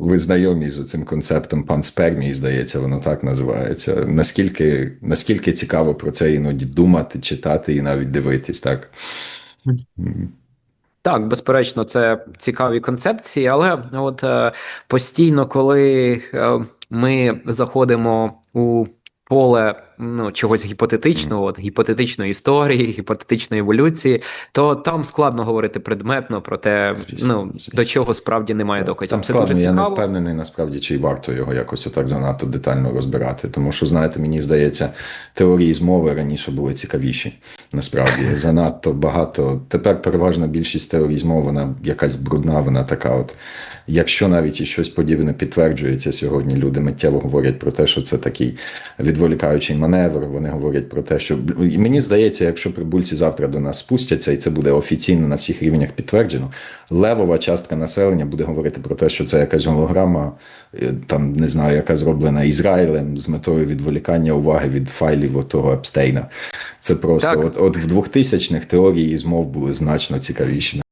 ви знайомі з цим концептом панспермії, здається, воно так називається. Наскільки, наскільки цікаво про це іноді думати, читати і навіть дивитись, так? Так, безперечно, це цікаві концепції, але от е, постійно, коли е, ми заходимо у поле ну, чогось гіпотетичного, от, гіпотетичної історії, гіпотетичної еволюції, то там складно говорити предметно про те, ну, до чого справді немає Так, доказів. Там Це складно, дуже я не впевнений насправді, чи варто його якось отак занадто детально розбирати. Тому що, знаєте, мені здається, теорії змови раніше були цікавіші. Насправді занадто багато. Тепер переважна більшість змови, вона якась брудна, вона така. От якщо навіть і щось подібне підтверджується сьогодні, люди миттєво говорять про те, що це такий відволікаючий маневр. Вони говорять про те, що і мені здається, якщо прибульці завтра до нас спустяться, і це буде офіційно на всіх рівнях підтверджено, левова частка населення буде говорити про те, що це якась голограма, е, там не знаю, яка зроблена Ізраїлем з метою відволікання уваги від файлів отого Епстейна. Це просто Так. от, от в 2000-х теорії змов були значно цікавіші.